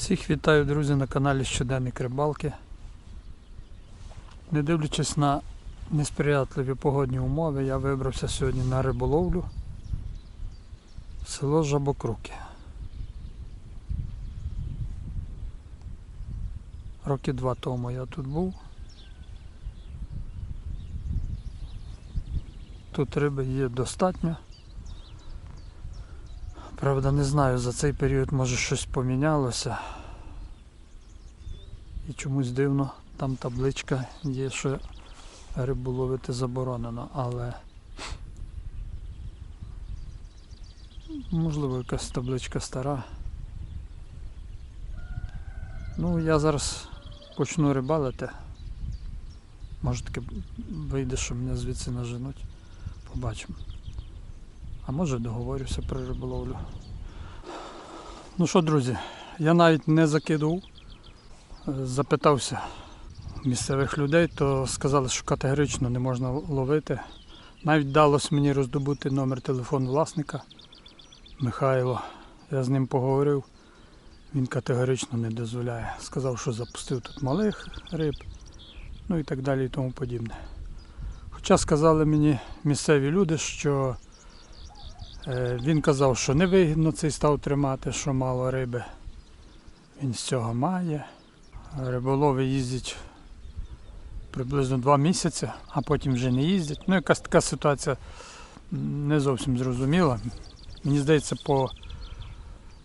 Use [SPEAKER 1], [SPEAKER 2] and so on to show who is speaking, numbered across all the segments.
[SPEAKER 1] Всіх вітаю, друзі, на каналі Щоденник Рибалки. Не дивлячись на несприятливі погодні умови, я вибрався сьогодні на риболовлю в село Жабокруки. Роки два тому я тут був. Тут риби є достатньо. Правда, не знаю, за цей період може щось помінялося. І чомусь дивно, там табличка є, що рибу ловити заборонено, але можливо якась табличка стара. Ну, я зараз почну рибалити. Може таки вийде, що мене звідси наженуть. Побачимо. А може договорюся про риболовлю. Ну що, друзі, я навіть не закидував, запитався місцевих людей, то сказали, що категорично не можна ловити. Навіть вдалося мені роздобути номер телефону власника Михайло. Я з ним поговорив. Він категорично не дозволяє. Сказав, що запустив тут малих риб, ну і так далі і тому подібне. Хоча сказали мені місцеві люди, що Е, Він казав, що невигідно цей став тримати, що мало риби. Він з цього має. Риболови їздять приблизно два місяці, а потім вже не їздять. Ну, якась така ситуація не зовсім зрозуміла. Мені здається, по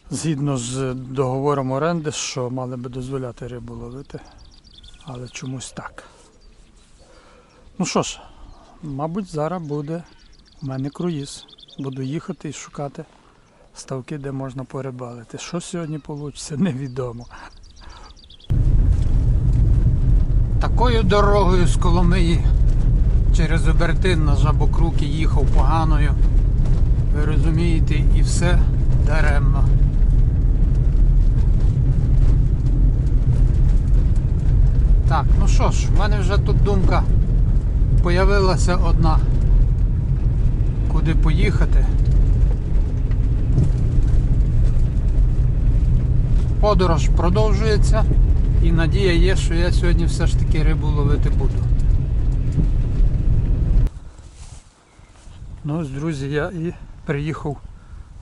[SPEAKER 1] згідно з договором оренди, що мали би дозволяти рибу ловити, але чомусь так. Ну що ж, мабуть, зараз буде у мене круїз. Буду їхати і шукати ставки, де можна порибалити. Що сьогодні вийде, невідомо. Такою дорогою з Коломиї через Обертин на Жабокруки їхав поганою. Ви розумієте, і все даремно. Так, ну що ж, в мене вже тут думка появилася одна куди поїхати. Подорож продовжується і надія є, що я сьогодні все ж таки рибу ловити буду. Ну ось, друзі, я і приїхав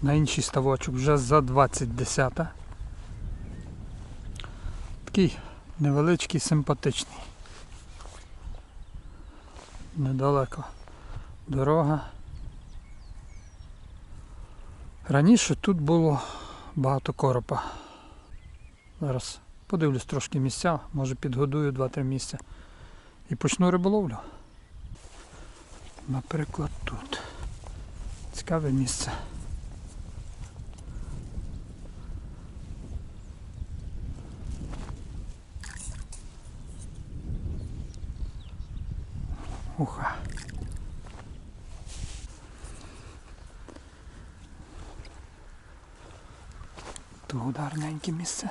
[SPEAKER 1] на інший ставочок вже за 20.10. Такий невеличкий, симпатичний. Недалеко дорога. Раніше тут було багато коропа. Зараз подивлюсь трошки місця, може підгодую 2-3 місця і почну риболовлю. Наприклад, тут. Цікаве місце. Уха. Тут гарненьке місце.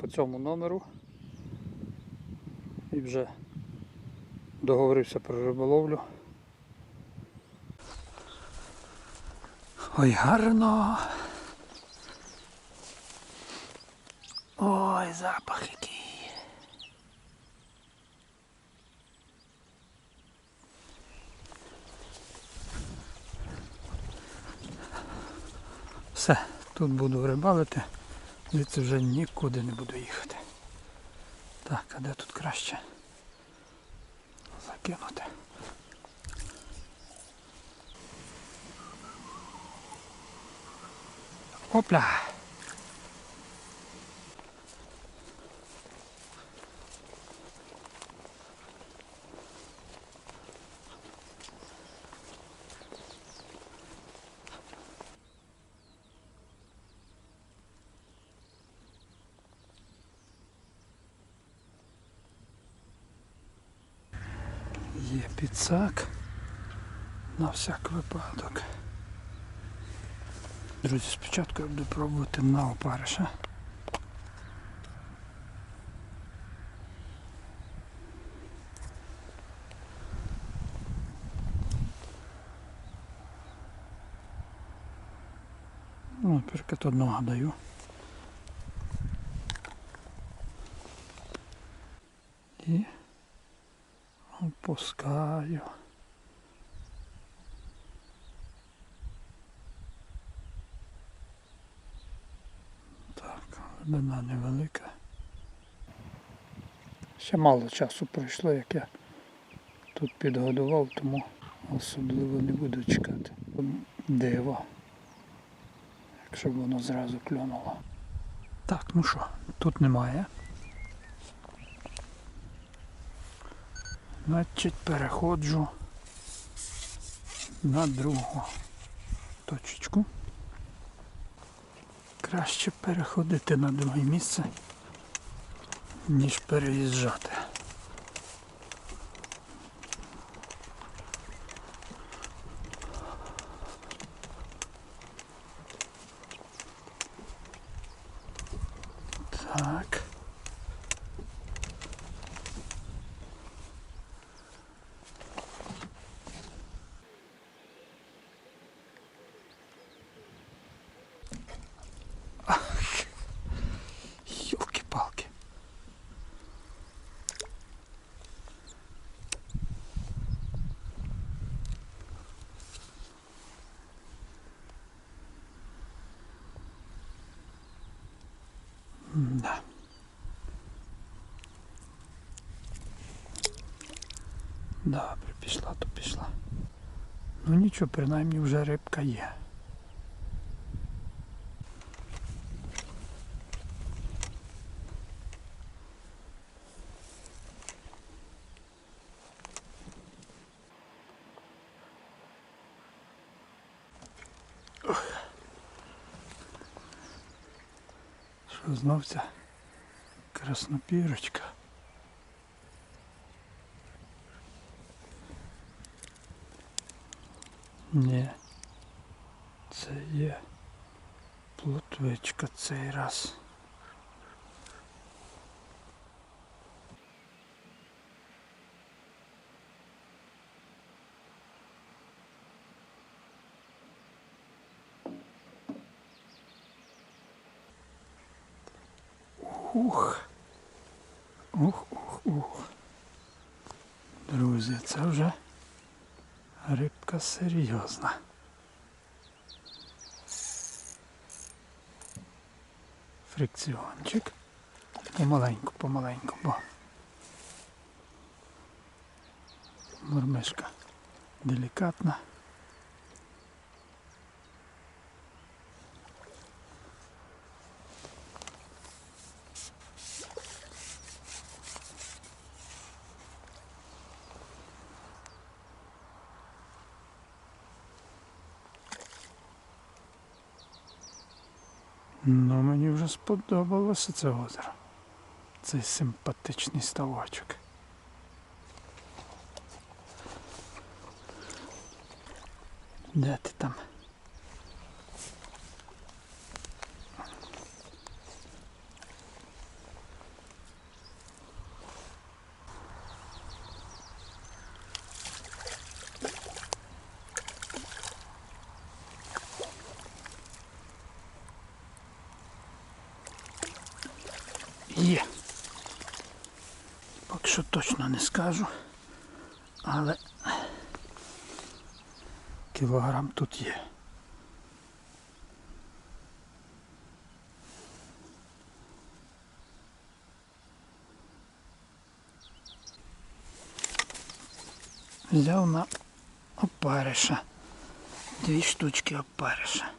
[SPEAKER 1] По цьому номеру і вже договорився про риболовлю. Ой, гарно. Ой, запах який. Все, тут буду рибалити, звідси вже нікуди не буду їхати. Так, а де тут краще закинути? Опля. Є підсак на всяк випадок. Друзі, спочатку я буду пробувати на опариша. Ну, наприклад, одного даю. І опускаю. Так, глибина невелика. Ще мало часу пройшло, як я тут підгодував, тому особливо не буду чекати. Диво. Якщо б воно зразу клюнуло. Так, ну що, тут немає. Значить, переходжу на другу точечку. Краще переходити на друге місце, ніж переїжджати. Так. Да. Добре, пішла, то пішла. Ну нічого, принаймні вже рибка є. Що знов ця краснопірочка. Ні. Це є плотвичка цей раз. Ух. Ух, ух, ух. Друзі, це вже рибка серйозна. Фрикціончик. Помаленьку, помаленьку, бо мурмишка делікатна. Ну, мені вже сподобалося це озеро. Цей симпатичний ставочок. Де ти там? Є. Поки що точно не скажу, але кілограм тут є. Взяв на опариша. Дві штучки опариша.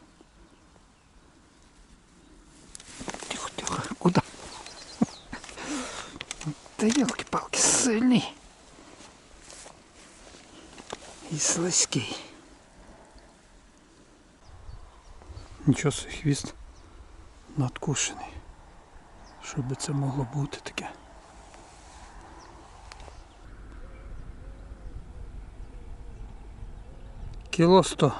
[SPEAKER 1] Тихо, тихо, куди? Та елки-палки, сильний. І слизький. Нічого собі хвіст надкушений. Що би це могло бути таке? Кіло сто.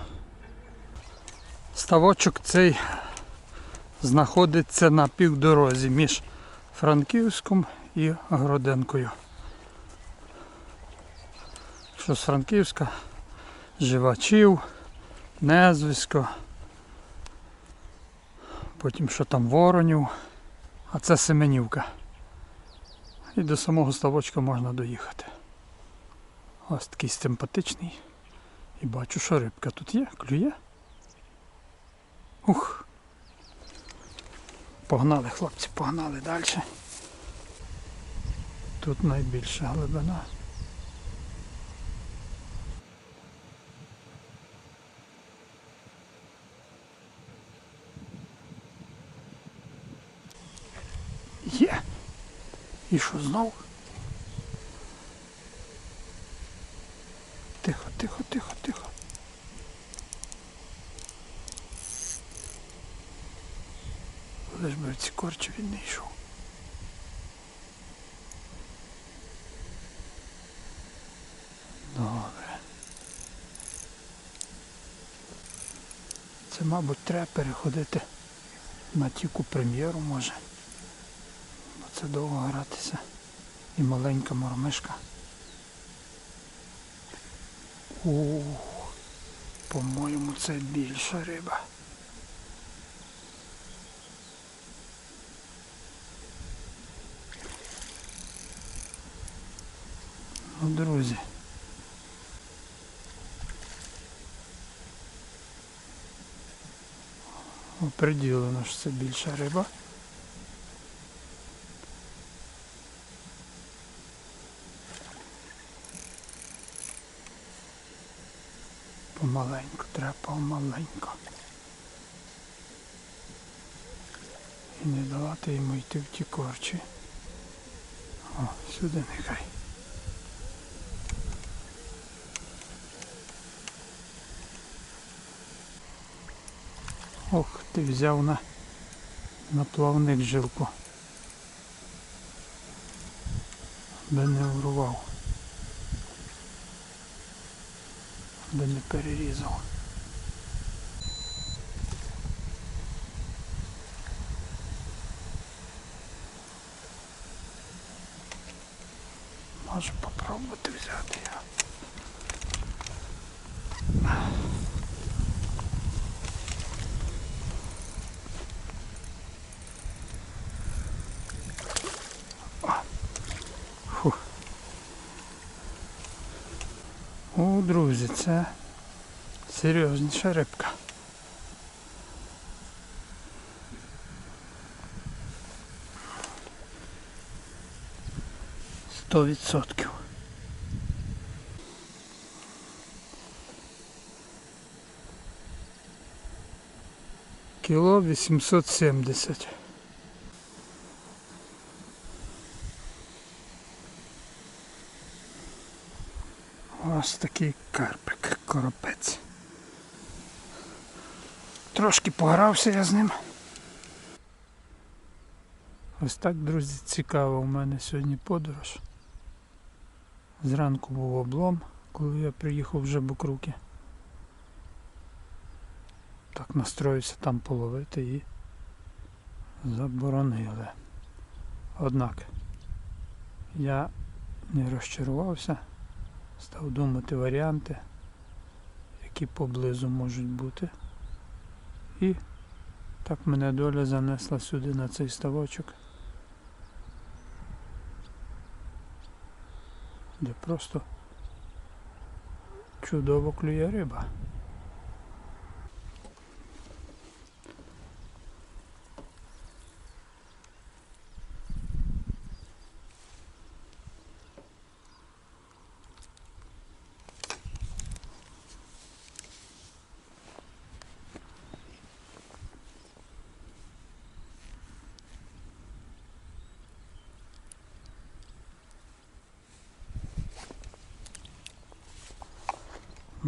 [SPEAKER 1] Ставочок цей знаходиться на півдорозі між Франківськом і Гроденкою. Що з Франківська, Живачів, Незвисько, потім що там Воронів, а це Семенівка. І до самого ставочка можна доїхати. Ось такий симпатичний. І бачу, що рибка тут є, клює. Ух. Погнали, хлопці, погнали далі. Тут найбільша глибина. Є. І що знов? Тихо, тихо, тихо, тихо. Лиш би в ці корчі він не йшов. Добре. Це, мабуть, треба переходити на тіку прем'єру може. Це довго гратися. І маленька мормишка. По-моєму, це більша риба. Ну, друзі. Оприділено, що це більша риба. Помаленьку. І не давати йому йти в ті корчі. О, сюди нехай. Ох, ти взяв на, на плавник жилку. Би не урвав. Би не перерізав. Можу попробувати взяти його. Фу. О, друзі, це серйозніша рибка. Сто відсотків. Кіло 870. Ось такий карпик, коропець. Трошки погрався я з ним. Ось так, друзі, цікава у мене сьогодні подорож. Зранку був облом, коли я приїхав в Жебокруки. Так настроївся там половити і заборонили. Однак я не розчарувався став думати варіанти, які поблизу можуть бути. І так мене доля занесла сюди на цей ставочок, де просто чудово клює риба.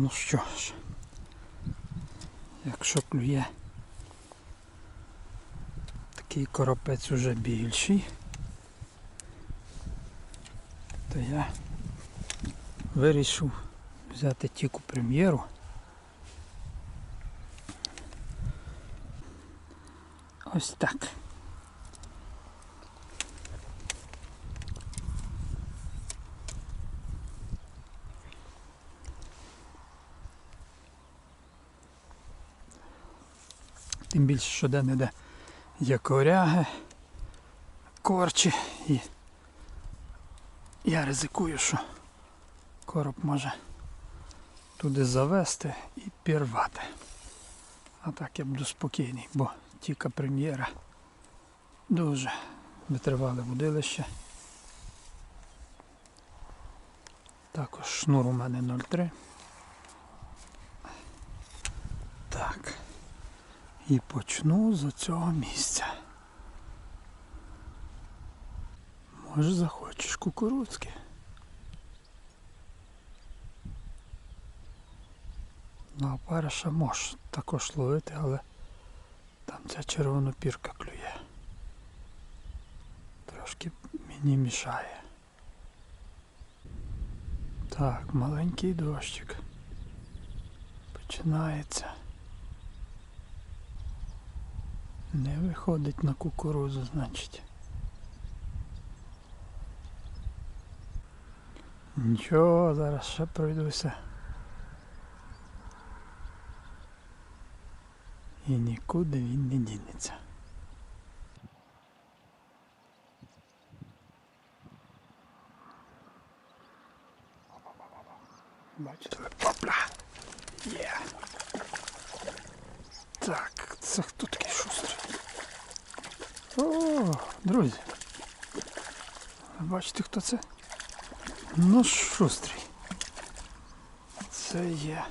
[SPEAKER 1] Ну що ж, якщо клює такий коропець уже більший, то я вирішив взяти тіку прем'єру Ось так. Тим більше, що де-не-де є коряги, корчі і я ризикую, що короб може туди завести і пірвати. А так я буду спокійний, бо тільки прем'єра дуже витривале будилище. Також шнур у мене 0,3. Так. І почну з цього місця. Може захочеш кукурудзки. На опариша можеш також ловити, але там ця червонопірка клює. Трошки мені мішає. Так, маленький дощик. Починається. Не виходить на кукурузу, значить. Нічого, зараз ще пройдуся. І нікуди він не дінеться. Бачите, опля! Є! Так, це хто такий шустрий? О, друзі. Бачите, хто це? Ну, шустрий. Це є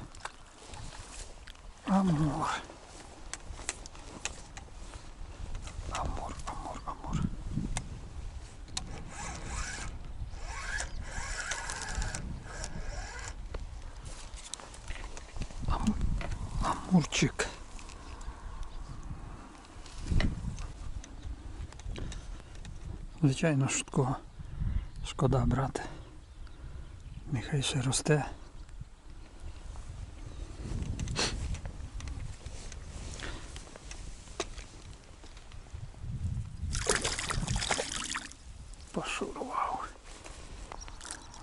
[SPEAKER 1] Амур. Амур, амур, амур. Ам... Амурчик. Звичайно, ж такого шкода брати. Нехай ще росте. Пошурував.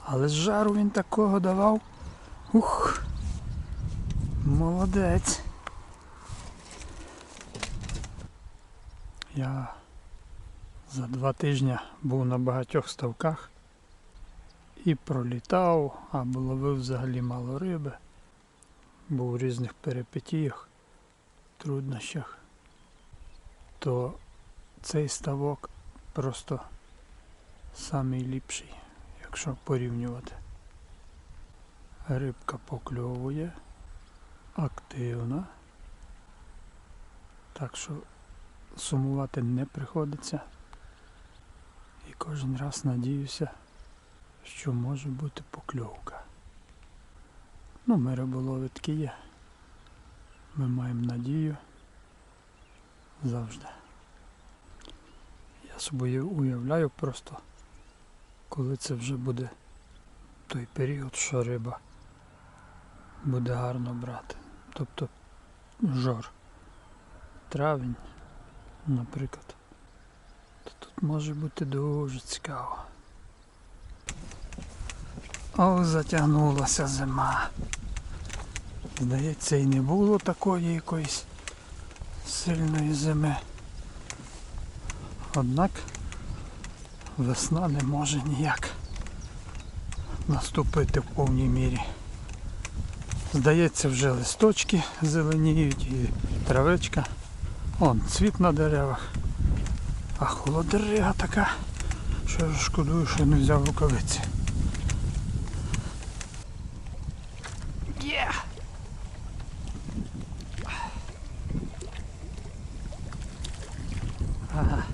[SPEAKER 1] Але з жару він такого давав. Ух. Молодець. Я за два тижні був на багатьох ставках і пролітав, або ловив взагалі мало риби. Був у різних перипетіях, труднощах. То цей ставок просто самий ліпший, якщо порівнювати. Рибка покльовує, активна. Так що сумувати не приходиться. І кожен раз надіюся, що може бути покльовка. Ну, ми риболовитки є. Ми маємо надію завжди. Я собі уявляю просто, коли це вже буде той період, що риба буде гарно брати. Тобто жор. Травень, наприклад. Може бути дуже цікаво. О, затягнулася зима. Здається, і не було такої якоїсь сильної зими. Однак весна не може ніяк наступити в повній мірі. Здається, вже листочки зеленіють і травичка. Он цвіт на деревах. А холодрига така, що я шкодую, що не взяв рукавиці. Є! Ага.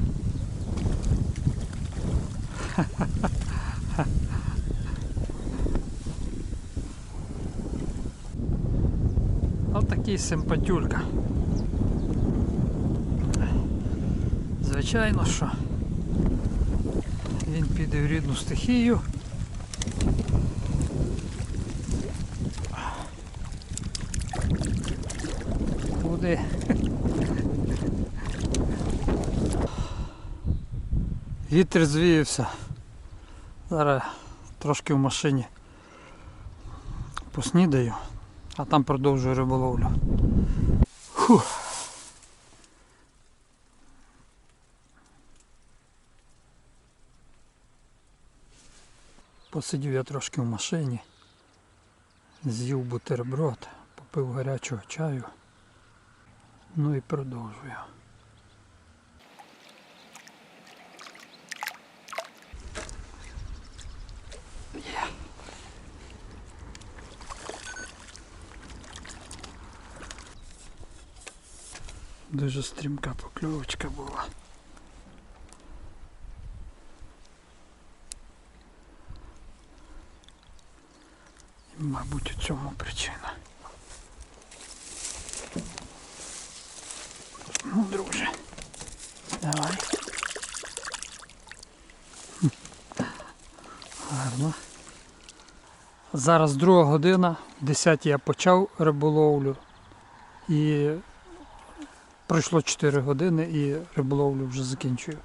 [SPEAKER 1] Отакий симпатюлька. Звичайно, що він піде в рідну стихію. Буде Вітер звіявся. Зараз трошки в машині поснідаю, а там продовжую риболовлю. Фух. Посидів я трошки в машині, з'їв бутерброд, попив гарячого чаю. Ну і продовжую. Дуже стрімка покльовочка була. Мабуть, у цьому причина. Ну, друже, давай. Гарно. Зараз друга година, в 10 я почав риболовлю і пройшло 4 години і риболовлю вже закінчую.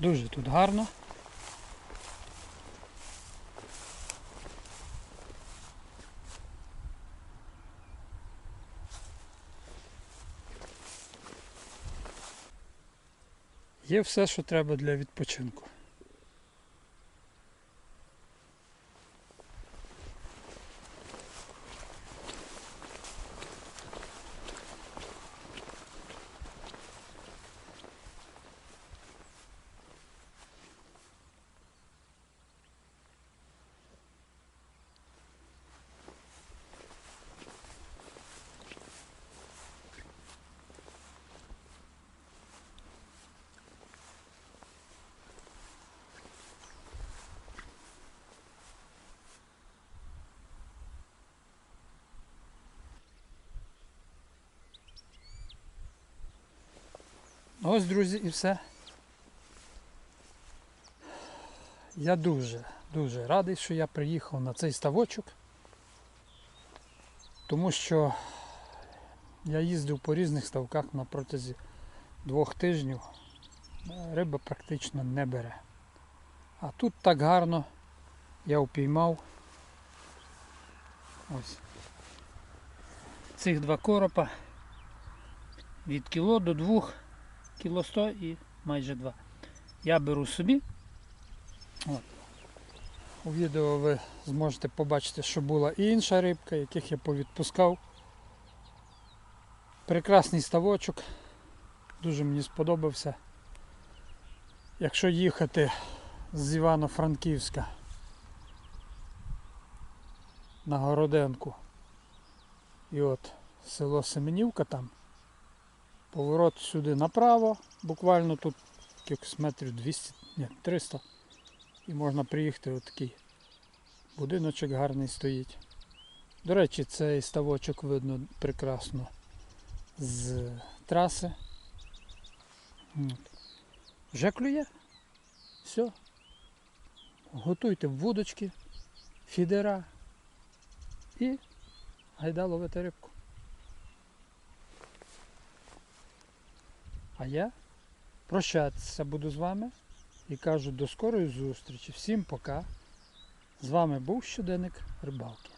[SPEAKER 1] Дуже тут гарно. Є все, що треба для відпочинку. Ось, друзі, і все. Я дуже, дуже радий, що я приїхав на цей ставочок, тому що я їздив по різних ставках на протязі двох тижнів. Риба практично не бере. А тут так гарно я упіймав ось цих два коропа від кіло до двох кіло 100 і майже 2. Я беру собі. От. У відео ви зможете побачити, що була і інша рибка, яких я повідпускав. Прекрасний ставочок. Дуже мені сподобався. Якщо їхати з Івано-Франківська на Городенку і от село Семенівка там, Поворот сюди направо, буквально тут метрів 200, ні, 300. І можна приїхати отакий будиночок гарний стоїть. До речі, цей ставочок видно прекрасно з траси. Вже клює. Все. Готуйте вудочки, фідера і гайда ловити рибку. А я прощатися буду з вами і кажу до скорої зустрічі. Всім пока. З вами був щоденник рибалки.